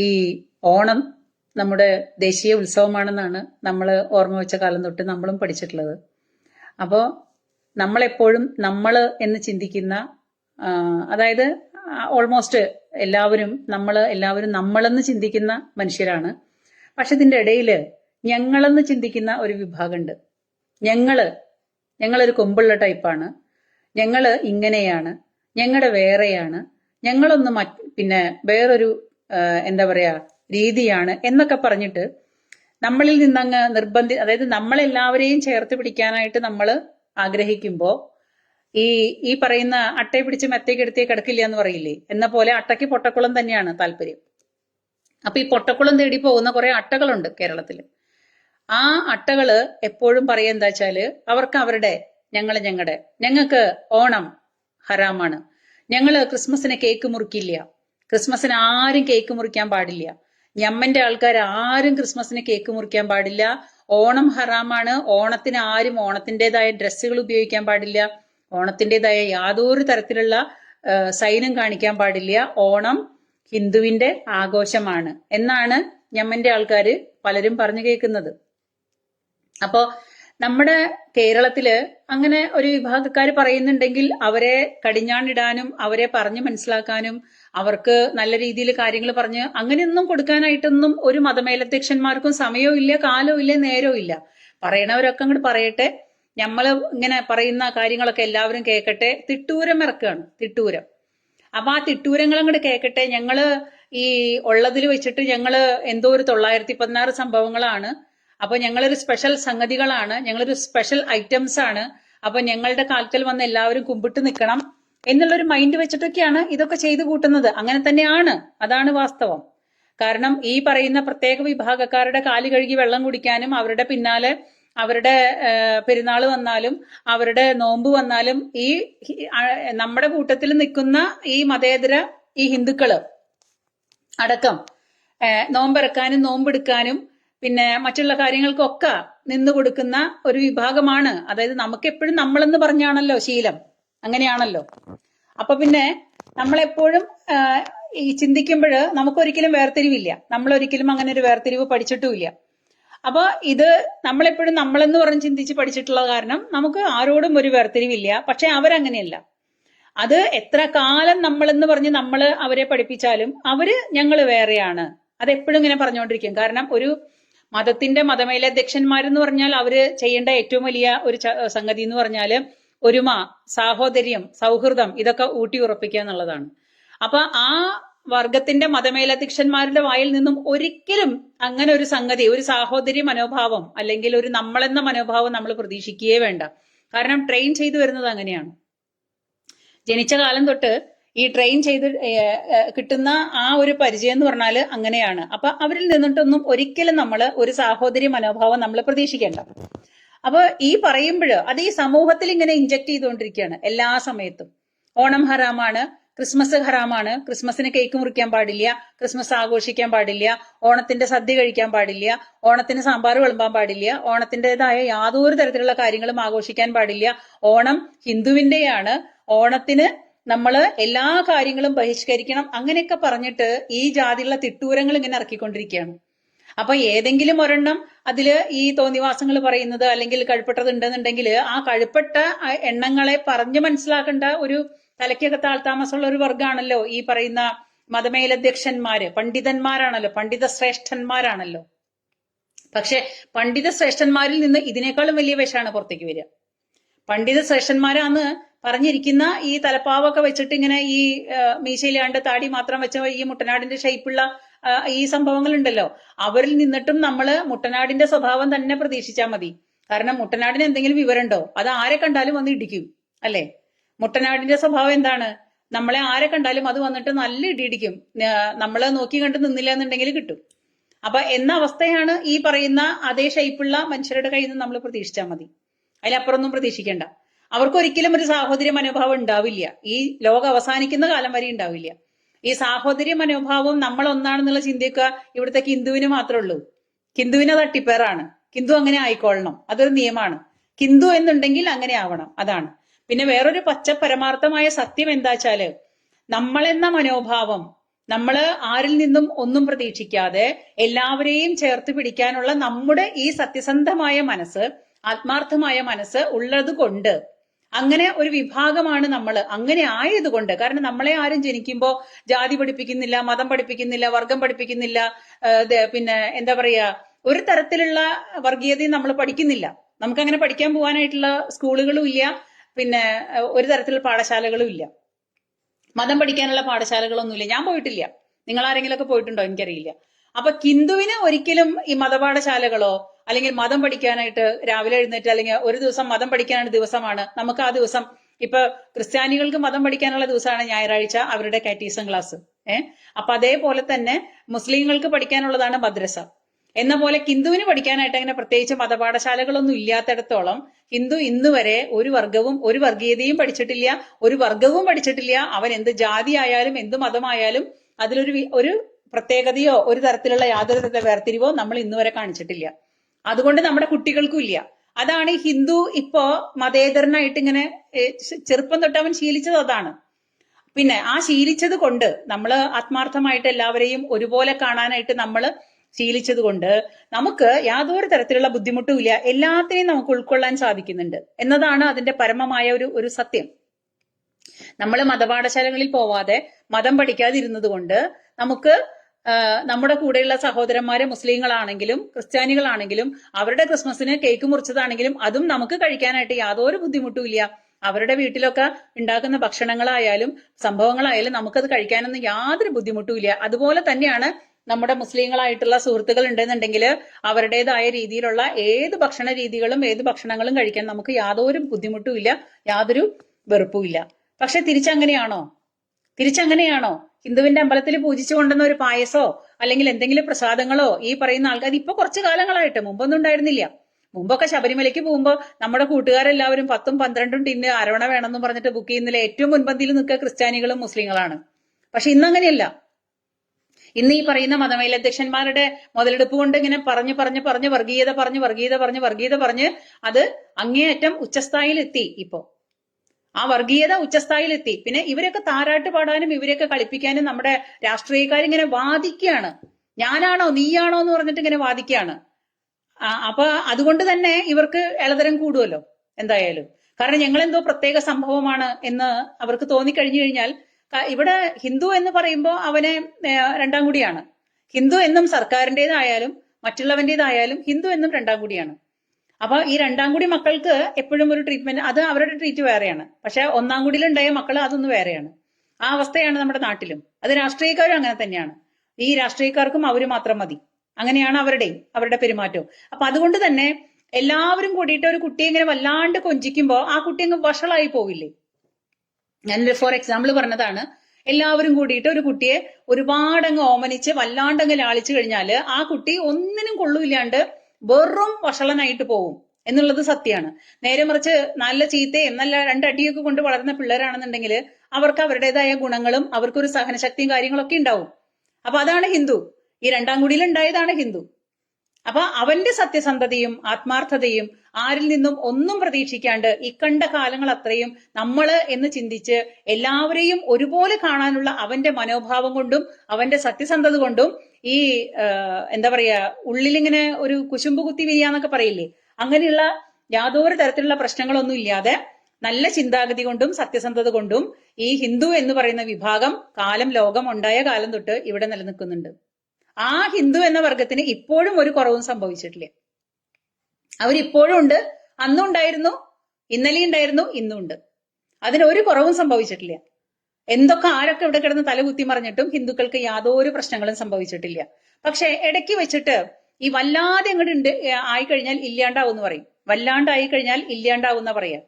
ഈ ഓണം നമ്മുടെ ദേശീയ ഉത്സവമാണെന്നാണ് നമ്മൾ ഓർമ്മ വെച്ച കാലം തൊട്ട് നമ്മളും പഠിച്ചിട്ടുള്ളത്. അപ്പോൾ നമ്മളെപ്പോഴും നമ്മൾ എന്ന് ചിന്തിക്കുന്ന അതായത് ഓൾമോസ്റ്റ് എല്ലാവരും നമ്മൾ എല്ലാവരും നമ്മളെന്ന് ചിന്തിക്കുന്ന മനുഷ്യരാണ്. പക്ഷെ ഇതിന്റെ ഇടയിൽ ഞങ്ങളെന്ന് ചിന്തിക്കുന്ന ഒരു വിഭാഗമുണ്ട്. ഞങ്ങൾ ഞങ്ങളൊരു കൊമ്പുള്ള ടൈപ്പാണ്. ഞങ്ങൾ ഇങ്ങനെയാണ്. ഞങ്ങളുടെ വേറെയാണ്. ഞങ്ങളൊന്ന് പിന്നെ വേറൊരു എന്താ പറയാ രീതിയാണ് എന്നൊക്കെ പറഞ്ഞിട്ട് നമ്മളിൽ നിന്നങ്ങ് നിർബന്ധി അതായത് നമ്മളെല്ലാവരെയും ചേർത്ത് പിടിക്കാനായിട്ട് നമ്മൾ ആഗ്രഹിക്കുമ്പോൾ ഈ ഈ പറയുന്ന അട്ടയെ പിടിച്ച് മെത്തേക്ക് എടുത്തേ കിടക്കില്ല എന്ന് പറയില്ലേ? എന്ന പോലെ അട്ടയ്ക്ക് പൊട്ടക്കുളം തന്നെയാണ് താല്പര്യം. അപ്പൊ ഈ പൊട്ടക്കുളം തേടി പോകുന്ന കുറെ അട്ടകളുണ്ട് കേരളത്തിൽ ആ അട്ടകൾ എപ്പോഴും പറയുക എന്താ വെച്ചാൽ അവർക്ക് അവരുടെ ഞങ്ങൾ ഞങ്ങളുടെ ഞങ്ങൾക്ക് ഓണം ഹറാമാണ്. ഞങ്ങൾ ക്രിസ്മസിന് കേക്ക് മുറിക്കില്ല. ക്രിസ്മസിന് ആരും കേക്ക് മുറിക്കാൻ പാടില്ല. ഞമ്മന്റെ ആൾക്കാർ ആരും ക്രിസ്മസിന് കേക്ക് മുറിക്കാൻ പാടില്ല. ഓണം ഹറാമാണ്. ഓണത്തിന് ആരും ഓണത്തിന്റെതായ ഡ്രസ്സുകൾ ഉപയോഗിക്കാൻ പാടില്ല. ഓണത്തിന്റെതായ യാതൊരു തരത്തിലുള്ള സൈനം കാണിക്കാൻ പാടില്ല. ഓണം ഹിന്ദുവിന്റെ ആഘോഷമാണ് എന്നാണ് ഞമ്മന്റെ ആൾക്കാർ പലരും പറഞ്ഞു കേൾക്കുന്നത്. അപ്പോ നമ്മുടെ കേരളത്തിൽ അങ്ങനെ ഒരു വിഭാഗക്കാർ പറയുന്നുണ്ടെങ്കിൽ അവരെ കടിഞ്ഞാണിടാനും അവരെ പറഞ്ഞു മനസ്സിലാക്കാനും അവർക്ക് നല്ല രീതിയിൽ കാര്യങ്ങൾ പറഞ്ഞ് അങ്ങനെയൊന്നും കൊടുക്കാനായിട്ടൊന്നും ഒരു മതമേലധ്യക്ഷന്മാർക്കും സമയവും ഇല്ല കാലവും ഇല്ല നേരവും ഇല്ല. പറയണവരൊക്കെ അങ്ങോട്ട് പറയട്ടെ. നമ്മൾ ഇങ്ങനെ പറയുന്ന കാര്യങ്ങളൊക്കെ എല്ലാവരും കേൾക്കട്ടെ തിട്ടൂരം ഇറക്കുകയാണ് തിട്ടൂരം. അപ്പൊ ആ തിട്ടൂരങ്ങൾ അങ്ങോട്ട് കേൾക്കട്ടെ ഞങ്ങൾ ഈ ഉള്ളതിൽ വെച്ചിട്ട് ഞങ്ങൾ എന്തോ ഒരു തൊള്ളായിരത്തി പതിനാറ് സംഭവങ്ങളാണ്. അപ്പൊ ഞങ്ങളൊരു സ്പെഷ്യൽ സംഗതികളാണ്. ഞങ്ങളൊരു സ്പെഷ്യൽ ഐറ്റംസ് ആണ് അപ്പൊ ഞങ്ങളുടെ കാലത്തിൽ വന്ന് എല്ലാവരും കുമ്പിട്ട് നിൽക്കണം എന്നുള്ളൊരു മൈൻഡ് വെച്ചിട്ടൊക്കെയാണ് ഇതൊക്കെ ചെയ്തു കൂട്ടുന്നത്. അങ്ങനെ തന്നെയാണ്. അതാണ് വാസ്തവം. കാരണം ഈ പറയുന്ന പ്രത്യേക വിഭാഗക്കാരുടെ കാൽ കഴുകി വെള്ളം കുടിക്കാനും അവരുടെ പിന്നാലെ അവരുടെ പെരുന്നാൾ വന്നാലും അവരുടെ നോമ്പ് വന്നാലും ഈ നമ്മുടെ കൂട്ടത്തിൽ നിൽക്കുന്ന ഈ മതേതര ഈ ഹിന്ദുക്കൾ അടക്കം നോമ്പിറക്കാനും നോമ്പെടുക്കാനും നോമ്പെടുക്കാനും പിന്നെ മറ്റുള്ള കാര്യങ്ങൾക്കൊക്കെ നിന്നു കൊടുക്കുന്ന ഒരു വിഭാഗമാണ്. അതായത് നമുക്ക് എപ്പോഴും നമ്മളെന്ന് പറഞ്ഞാണല്ലോ ശീലം. അങ്ങനെയാണല്ലോ. അപ്പൊ പിന്നെ നമ്മളെപ്പോഴും ഈ ചിന്തിക്കുമ്പോൾ നമുക്കൊരിക്കലും വേർതിരിവില്ല. നമ്മൾ ഒരിക്കലും അങ്ങനെ ഒരു വേർതിരിവ് പഠിച്ചിട്ടുമില്ല. അപ്പൊ ഇത് നമ്മളെപ്പോഴും നമ്മളെന്ന് പറഞ്ഞ് ചിന്തിച്ച് പഠിച്ചിട്ടുള്ള കാരണം നമുക്ക് ആരോടും ഒരു വേർതിരിവില്ല. പക്ഷെ അവരങ്ങനെയല്ല. അത് എത്ര കാലം നമ്മളെന്ന് പറഞ്ഞ് നമ്മൾ അവരെ പഠിപ്പിച്ചാലും അവർ ഞങ്ങൾ വേറെയാണ്. അതെപ്പോഴും ഇങ്ങനെ പറഞ്ഞുകൊണ്ടിരിക്കും കാരണം ഒരു മതത്തിന്റെ മതമേലധ്യക്ഷന്മാരെന്ന് പറഞ്ഞാൽ അവർ ചെയ്യേണ്ട ഏറ്റവും വലിയ ഒരു സംഗതി എന്ന് പറഞ്ഞാൽ ഒരുമ സാഹോദര്യം സൗഹൃദം ഇതൊക്കെ ഊട്ടി ഉറപ്പിക്കുക എന്നുള്ളതാണ്. അപ്പൊ ആ വർഗത്തിന്റെ മതമേലധ്യക്ഷന്മാരുടെ വായിൽ നിന്നും ഒരിക്കലും അങ്ങനെ ഒരു സംഗതി ഒരു സാഹോദര്യ മനോഭാവം അല്ലെങ്കിൽ ഒരു നമ്മളെന്ന മനോഭാവം നമ്മൾ പ്രതീക്ഷിക്കുകയേ വേണ്ട. കാരണം ട്രെയിൻ ചെയ്തു വരുന്നത് അങ്ങനെയാണ്. ജനിച്ച കാലം തൊട്ട് ഈ ട്രെയിൻ ചെയ്ത് കിട്ടുന്ന ആ ഒരു പരിചയം എന്ന് പറഞ്ഞാൽ അങ്ങനെയാണ്. അപ്പൊ അവരിൽ നിന്നിട്ടൊന്നും ഒരിക്കലും നമ്മൾ ഒരു സാഹോദര്യ മനോഭാവം നമ്മൾ പ്രതീക്ഷിക്കേണ്ട. അപ്പൊ ഈ പറയുമ്പോൾ അത് ഈ സമൂഹത്തിൽ ഇങ്ങനെ ഇഞ്ചക്ട് ചെയ്തുകൊണ്ടിരിക്കുകയാണ് എല്ലാ സമയത്തും. ഓണം ഹറാമാണ് ക്രിസ്മസ് ഹറാമാണ് ക്രിസ്മസിന് കേക്ക് മുറിക്കാൻ പാടില്ല ക്രിസ്മസ് ആഘോഷിക്കാൻ പാടില്ല ഓണത്തിന്റെ സദ്യ കഴിക്കാൻ പാടില്ല ഓണത്തിന് സാമ്പാർ വിളമ്പാൻ പാടില്ല ഓണത്തിന്റെതായ യാതൊരു തരത്തിലുള്ള കാര്യങ്ങളും ആഘോഷിക്കാൻ പാടില്ല. ഓണം ഹിന്ദുവിന്റെയാണ്. ഓണത്തിന് നമ്മൾ എല്ലാ കാര്യങ്ങളും ബഹിഷ്കരിക്കണം അങ്ങനെയൊക്കെ പറഞ്ഞിട്ട് ഈ ജാതിയുള്ള തിട്ടൂരങ്ങൾ ഇങ്ങനെ ഇറക്കിക്കൊണ്ടിരിക്കുകയാണ്. അപ്പൊ ഏതെങ്കിലും ഒരെണ്ണം അതിൽ ഈ തോന്നിവാസങ്ങൾ പറയുന്നത് അല്ലെങ്കിൽ കഴുപ്പെട്ടത് ഉണ്ടെന്നുണ്ടെങ്കിൽ ആ കഴുപ്പെട്ട എണ്ണങ്ങളെ പറഞ്ഞു മനസ്സിലാക്കേണ്ട ഒരു തലയ്ക്കകത്ത് ആൾതാമസമുള്ള ഒരു വർഗമാണല്ലോ ഈ പറയുന്ന മതമേലധ്യക്ഷന്മാര്. പണ്ഡിതന്മാരാണല്ലോ പണ്ഡിത ശ്രേഷ്ഠന്മാരാണല്ലോ പക്ഷെ പണ്ഡിത ശ്രേഷ്ഠന്മാരിൽ നിന്ന് ഇതിനേക്കാളും വലിയ വിഷമാണ് പുറത്തേക്ക് വരിക. പണ്ഡിത ശ്രേഷ്ഠന്മാരാന്ന് പറഞ്ഞിരിക്കുന്ന ഈ തലപ്പാവൊക്കെ വെച്ചിട്ട് ഇങ്ങനെ ഈ മീശയിലാണ്ട് താടി മാത്രം വെച്ച ഈ മുട്ടനാടിന്റെ ഷേപ്പുള്ള ഈ സംഭവങ്ങൾ ഉണ്ടല്ലോ അവരിൽ നിന്നിട്ടും നമ്മൾ മുട്ടനാടിന്റെ സ്വഭാവം തന്നെ പ്രതീക്ഷിച്ചാൽ മതി. കാരണം മുട്ടനാടിന് എന്തെങ്കിലും വിവരമുണ്ടോ? അത് ആരെ കണ്ടാലും വന്ന് ഇടിക്കും അല്ലേ? മുട്ടനാടിന്റെ സ്വഭാവം എന്താണ്? നമ്മളെ ആരെ കണ്ടാലും അത് വന്നിട്ട് നല്ല ഇടിയിടിക്കും നമ്മളെ നോക്കി കണ്ട് നിന്നില്ല എന്നുണ്ടെങ്കിൽ കിട്ടും. അപ്പൊ എന്ന അവസ്ഥയാണ് ഈ പറയുന്ന അതേ ഷേപ്പുള്ള മനുഷ്യരുടെ കയ്യിൽ നിന്ന് നമ്മൾ പ്രതീക്ഷിച്ചാൽ മതി. അതിലപ്പുറമൊന്നും പ്രതീക്ഷിക്കേണ്ട. അവർക്ക് ഒരിക്കലും ഒരു സാഹോദര്യ മനോഭാവം ഉണ്ടാവില്ല. ഈ ലോകം അവസാനിക്കുന്ന കാലം വരെ ഉണ്ടാവില്ല. ഈ സാഹോദര്യ മനോഭാവം നമ്മൾ ഒന്നാണെന്നുള്ള ചിന്തയൊക്കെ ഇവിടുത്തെ ഹിന്ദുവിന് മാത്രമേ ഉള്ളൂ ഹിന്ദുവിനെ തട്ടിപ്പേറാണ്. ഹിന്ദു അങ്ങനെ ആയിക്കൊള്ളണം. അതൊരു നിയമമാണ് ഹിന്ദു എന്നുണ്ടെങ്കിൽ അങ്ങനെ ആവണം. അതാണ്. പിന്നെ വേറൊരു പച്ച പരമാർത്ഥമായ സത്യം എന്താ വെച്ചാൽ നമ്മളെന്ന മനോഭാവം നമ്മൾ ആരിൽ നിന്നും ഒന്നും പ്രതീക്ഷിക്കാതെ എല്ലാവരെയും ചേർത്ത് പിടിക്കാനുള്ള നമ്മുടെ ഈ സത്യസന്ധമായ മനസ്സ് ആത്മാർത്ഥമായ മനസ്സ് ഉള്ളത് കൊണ്ട് അങ്ങനെ ഒരു വിഭാഗമാണ് നമ്മൾ അങ്ങനെ ആയതുകൊണ്ട് കാരണം നമ്മളെ ആരും ജനിക്കുമ്പോൾ ജാതി പഠിപ്പിക്കുന്നില്ല മതം പഠിപ്പിക്കുന്നില്ല വർഗം പഠിപ്പിക്കുന്നില്ല പിന്നെ എന്താ പറയാ ഒരു തരത്തിലുള്ള വർഗീയതയും നമ്മൾ പഠിക്കുന്നില്ല. നമുക്ക് അങ്ങനെ പഠിക്കാൻ പോകാനായിട്ടുള്ള സ്കൂളുകളും ഇല്ല പിന്നെ ഒരു തരത്തിലുള്ള പാഠശാലകളും ഇല്ല. മതം പഠിക്കാനുള്ള പാഠശാലകളൊന്നും ഇല്ല. ഞാൻ പോയിട്ടില്ല. നിങ്ങൾ ആരെങ്കിലും ഒക്കെ പോയിട്ടുണ്ടോ? എനിക്കറിയില്ല. അപ്പൊ ഹിന്ദുവിന് ഒരിക്കലും ഈ മതപാഠശാലകളോ അല്ലെങ്കിൽ മതം പഠിക്കാനായിട്ട് രാവിലെ എഴുന്നേറ്റ് അല്ലെങ്കിൽ ഒരു ദിവസം മതം പഠിക്കാനുള്ള ദിവസമാണ്. നമുക്ക് ആ ദിവസം ഇപ്പൊ ക്രിസ്ത്യാനികൾക്ക് മതം പഠിക്കാനുള്ള ദിവസമാണ് ഞായറാഴ്ച അവരുടെ കാറ്റീസം ക്ലാസ്. ഏഹ് അപ്പൊ അതേപോലെ തന്നെ മുസ്ലിങ്ങൾക്ക് പഠിക്കാനുള്ളതാണ് മദ്രസ. എന്ന പോലെ ഹിന്ദുവിന് പഠിക്കാനായിട്ട് അങ്ങനെ പ്രത്യേകിച്ച് മതപാഠശാലകളൊന്നും ഇല്ലാത്തടത്തോളം ഹിന്ദു ഇന്ന് വരെ ഒരു വർഗവും ഒരു വർഗീയതയും പഠിച്ചിട്ടില്ല. ഒരു വർഗവും പഠിച്ചിട്ടില്ല. അവൻ എന്ത് ജാതി ആയാലും എന്ത് മതമായാലും അതിലൊരു ഒരു പ്രത്യേകതയോ ഒരു തരത്തിലുള്ള യാതൊരു വേർതിരിവോ നമ്മൾ ഇന്നുവരെ കാണിച്ചിട്ടില്ല. അതുകൊണ്ട് നമ്മുടെ കുട്ടികൾക്കും ഇല്ല. അതാണ് ഹിന്ദു ഇപ്പോ മതേതരനായിട്ട് ഇങ്ങനെ ചെറുപ്പം തൊട്ട് അവൻ ശീലിച്ചത് അതാണ്. പിന്നെ ആ ശീലിച്ചത് കൊണ്ട് നമ്മൾ ആത്മാർത്ഥമായിട്ട് എല്ലാവരെയും ഒരുപോലെ കാണാനായിട്ട് നമ്മൾ ശീലിച്ചത് കൊണ്ട് നമുക്ക് യാതൊരു തരത്തിലുള്ള ബുദ്ധിമുട്ടും ഇല്ല. എല്ലാത്തിനെയും നമുക്ക് ഉൾക്കൊള്ളാൻ സാധിക്കുന്നുണ്ട്. എന്നതാണ് അതിന്റെ പരമമായ ഒരു ഒരു സത്യം. നമ്മൾ മതപാഠശാലകളിൽ പോവാതെ മതം പഠിക്കാതിരുന്നത് കൊണ്ട് നമുക്ക് നമ്മുടെ കൂടെയുള്ള സഹോദരന്മാരെ മുസ്ലിങ്ങളാണെങ്കിലും ക്രിസ്ത്യാനികളാണെങ്കിലും അവരുടെ ക്രിസ്മസിന് കേക്ക് മുറിച്ചതാണെങ്കിലും അതും നമുക്ക് കഴിക്കാനായിട്ട് യാതൊരു ബുദ്ധിമുട്ടും ഇല്ല. അവരുടെ വീട്ടിലൊക്കെ ഉണ്ടാക്കുന്ന ഭക്ഷണങ്ങളായാലും സംഭവങ്ങളായാലും നമുക്കത് കഴിക്കാനൊന്നും യാതൊരു ബുദ്ധിമുട്ടും ഇല്ല. അതുപോലെ തന്നെയാണ് നമ്മുടെ മുസ്ലിങ്ങളായിട്ടുള്ള സുഹൃത്തുക്കൾ ഉണ്ടെന്നുണ്ടെങ്കിൽ അവരുടേതായ രീതിയിലുള്ള ഏത് ഭക്ഷണ രീതികളും ഏത് ഭക്ഷണങ്ങളും കഴിക്കാൻ നമുക്ക് യാതൊരു ബുദ്ധിമുട്ടും ഇല്ല യാതൊരു വെറുപ്പും ഇല്ല. പക്ഷെ തിരിച്ചങ്ങനെയാണോ? തിരിച്ചങ്ങനെയാണോ? ഹിന്ദുവിന്റെ അമ്പലത്തിൽ പൂജിച്ചു കൊണ്ടുവന്ന ഒരു പായസോ അല്ലെങ്കിൽ എന്തെങ്കിലും പ്രസാദങ്ങളോ ഈ പറയുന്ന ആൾക്കാർ ഇപ്പൊ കുറച്ച് കാലങ്ങളായിട്ട് മുമ്പൊന്നും ഉണ്ടായിരുന്നില്ല. മുമ്പൊക്കെ ശബരിമലയ്ക്ക് പോകുമ്പോൾ നമ്മുടെ കൂട്ടുകാരെല്ലാവരും പത്തും പന്ത്രണ്ടും ടിന്ന് അരവണ വേണമെന്ന് പറഞ്ഞിട്ട് ബുക്ക് ചെയ്യുന്നതിൽ ഏറ്റവും മുൻപന്തിയിൽ നിൽക്കുക ക്രിസ്ത്യാനികളും മുസ്ലിങ്ങളാണ്. പക്ഷെ ഇന്നങ്ങനെയല്ല ഇന്ന് ഈ പറയുന്ന മതമേലധ്യക്ഷന്മാരുടെ മുതലെടുപ്പ് കൊണ്ട് ഇങ്ങനെ പറഞ്ഞു പറഞ്ഞു പറഞ്ഞ് വർഗീയത പറഞ്ഞ് വർഗീയത പറഞ്ഞ് വർഗീയത പറഞ്ഞ് അത് അങ്ങേയറ്റം ഉച്ചസ്ഥായിലെത്തി ഇപ്പോ. ആ വർഗീയത ഉച്ചസ്ഥായിലെത്തി. പിന്നെ ഇവരൊക്കെ താരാട്ട് പാടാനും ഇവരെയൊക്കെ കളിപ്പിക്കാനും നമ്മുടെ രാഷ്ട്രീയക്കാരിങ്ങനെ വാദിക്കുകയാണ്. ഞാനാണോ നീയാണോ എന്ന് പറഞ്ഞിട്ട് ഇങ്ങനെ വാദിക്കുകയാണ്. അപ്പൊ അതുകൊണ്ട് തന്നെ ഇവർക്ക് ഇളതരം കൂടുമല്ലോ എന്തായാലും. കാരണം ഞങ്ങൾ എന്തോ പ്രത്യേക സംഭവമാണ് എന്ന് അവർക്ക് തോന്നിക്കഴിഞ്ഞു കഴിഞ്ഞാൽ ഇവിടെ ഹിന്ദു എന്ന് പറയുമ്പോൾ അവനെ രണ്ടാം കൂടിയാണ്. ഹിന്ദു എന്നും സർക്കാരിന്റെതായാലും മറ്റുള്ളവന്റേതായാലും ഹിന്ദു എന്നും രണ്ടാം കൂടിയാണ്. അപ്പൊ ഈ രണ്ടാം കൂടി മക്കൾക്ക് എപ്പോഴും ഒരു ട്രീറ്റ്മെന്റ് അത് അവരുടെ ട്രീറ്റ് വേറെയാണ്. പക്ഷെ ഒന്നാം കൂടിയിലുണ്ടായ മക്കൾ അതൊന്ന് വേറെയാണ്. ആ അവസ്ഥയാണ് നമ്മുടെ നാട്ടിലും. അത് രാഷ്ട്രീയക്കാരും അങ്ങനെ തന്നെയാണ്. ഈ രാഷ്ട്രീയക്കാർക്കും അവർ മാത്രം മതി. അങ്ങനെയാണ് അവരുടെ അവരുടെ പെരുമാറ്റവും. അപ്പൊ അതുകൊണ്ട് തന്നെ എല്ലാവരും കൂടിയിട്ട് ഒരു കുട്ടിയെ ഇങ്ങനെ വല്ലാണ്ട് കൊഞ്ചിക്കുമ്പോൾ ആ കുട്ടി അങ്ങ് വഷളായി പോകില്ലേ ഞാൻ ഫോർ എക്സാമ്പിൾ പറഞ്ഞതാണ് എല്ലാവരും കൂടിയിട്ട് ഒരു കുട്ടിയെ ഒരുപാടങ്ങ് ഓമനിച്ച് വല്ലാണ്ടങ്ങ് ലാളിച്ചു കഴിഞ്ഞാൽ ആ കുട്ടി ഒന്നിനും കൊള്ളൂല്ലാണ്ട് വെറും വഷളനായിട്ട് പോവും എന്നുള്ളത് സത്യമാണ് നേരെ മറിച്ച് നല്ല ചീത്തയും നല്ല രണ്ടടിയൊക്കെ കൊണ്ട് വളർന്ന പിള്ളേരാണെന്നുണ്ടെങ്കിൽ അവർക്ക് അവരുടേതായ ഗുണങ്ങളും അവർക്കൊരു സഹനശക്തിയും കാര്യങ്ങളൊക്കെ ഉണ്ടാവും. അപ്പൊ അതാണ് ഹിന്ദു. ഈ രണ്ടാം കുടിയിൽ ഉണ്ടായതാണ് ഹിന്ദു. അപ്പൊ അവന്റെ സത്യസന്ധതയും ആത്മാർത്ഥതയും ആരിൽ നിന്നും ഒന്നും പ്രതീക്ഷിക്കാണ്ട് ഇക്കണ്ട കാലങ്ങൾ അത്രയും നമ്മൾ എന്ന് ചിന്തിച്ച് എല്ലാവരെയും ഒരുപോലെ കാണാനുള്ള അവന്റെ മനോഭാവം കൊണ്ടും അവന്റെ സത്യസന്ധത കൊണ്ടും ഈ എന്താ പറയാ ഉള്ളിലിങ്ങനെ ഒരു കുശുമ്പ് കുത്തി വിരിയാന്നൊക്കെ പറയില്ലേ? അങ്ങനെയുള്ള യാതൊരു തരത്തിലുള്ള പ്രശ്നങ്ങളൊന്നും ഇല്ലാതെ നല്ല ചിന്താഗതി കൊണ്ടും സത്യസന്ധത കൊണ്ടും ഈ ഹിന്ദു എന്ന് പറയുന്ന വിഭാഗം കാലം ലോകം ഉണ്ടായ കാലം തൊട്ട് ഇവിടെ നിലനിൽക്കുന്നുണ്ട്. ആ ഹിന്ദു എന്ന വർഗത്തിന് ഇപ്പോഴും ഒരു കുറവും സംഭവിച്ചിട്ടില്ല. അവരിപ്പോഴും ഉണ്ട്. അന്നും ഉണ്ടായിരുന്നു ഇന്നലെ ഉണ്ടായിരുന്നു ഇന്നും ഉണ്ട് അതിന് ഒരു കുറവും സംഭവിച്ചിട്ടില്ല. എന്തൊക്കെ ആരൊക്കെ ഇവിടെ കിടന്ന് തലകുത്തി മറിഞ്ഞിട്ടും ഹിന്ദുക്കൾക്ക് യാതൊരു പ്രശ്നങ്ങളും സംഭവിച്ചിട്ടില്ല. പക്ഷെ ഇടയ്ക്ക് വെച്ചിട്ട് ഈ വല്ലാതെ അങ്ങോട്ട് ഉണ്ട് ആയിക്കഴിഞ്ഞാൽ ഇല്ലാണ്ടാവും എന്ന് പറയും. വല്ലാണ്ടായി കഴിഞ്ഞാൽ ഇല്ലാണ്ടാവും എന്നാ പറയാ.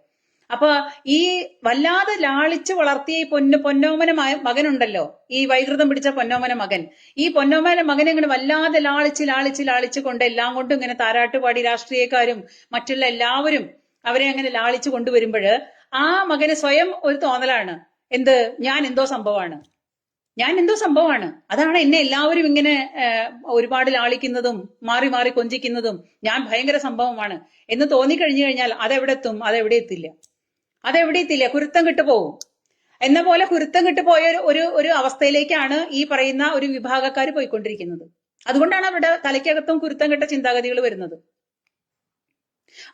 അപ്പൊ ഈ വല്ലാതെ ലാളിച്ച് വളർത്തിയ ഈ പൊന്നു പൊന്നോമന മകൻ മകനുണ്ടല്ലോ. ഈ വൈകൃതം പിടിച്ച പൊന്നോമന മകൻ. ഈ പൊന്നോമന മകനെ ഇങ്ങനെ വല്ലാതെ ലാളിച്ച് ലാളിച്ച് ലാളിച്ച് കൊണ്ട് എല്ലാം കൊണ്ടും ഇങ്ങനെ താരാട്ടുപാടി രാഷ്ട്രീയക്കാരും മറ്റുള്ള എല്ലാവരും അവരെ അങ്ങനെ ലാളിച്ച് കൊണ്ടുവരുമ്പോൾ ആ മകന് സ്വയം ഒരു തോന്നലാണ്. എന്ത്? ഞാൻ എന്തോ സംഭവമാണ്. ഞാൻ എന്തോ സംഭവമാണ്. അതാണ് എന്നെ എല്ലാവരും ഇങ്ങനെ ഒരുപാട് ലാളിക്കുന്നതും മാറി മാറി കൊഞ്ചിക്കുന്നതും ഞാൻ ഭയങ്കര സംഭവമാണ്. എന്ന് തോന്നി കഴിഞ്ഞു കഴിഞ്ഞാൽ അതെവിടെ എത്തും അതെവിടെ എത്തില്ല. അതെവിടെ എത്തില്ല? കുരുത്തം കിട്ടു പോവും. എന്ന പോലെ കുരുത്തം കിട്ടു പോയ ഒരു- ഒരു ഒരു അവസ്ഥയിലേക്കാണ് ഈ പറയുന്ന ഒരു വിഭാഗക്കാർ പോയിക്കൊണ്ടിരിക്കുന്നത്. അതുകൊണ്ടാണ് അവരുടെ തലയ്ക്കകത്തും കുരുത്തം കിട്ട ചിന്താഗതികൾ വരുന്നത്.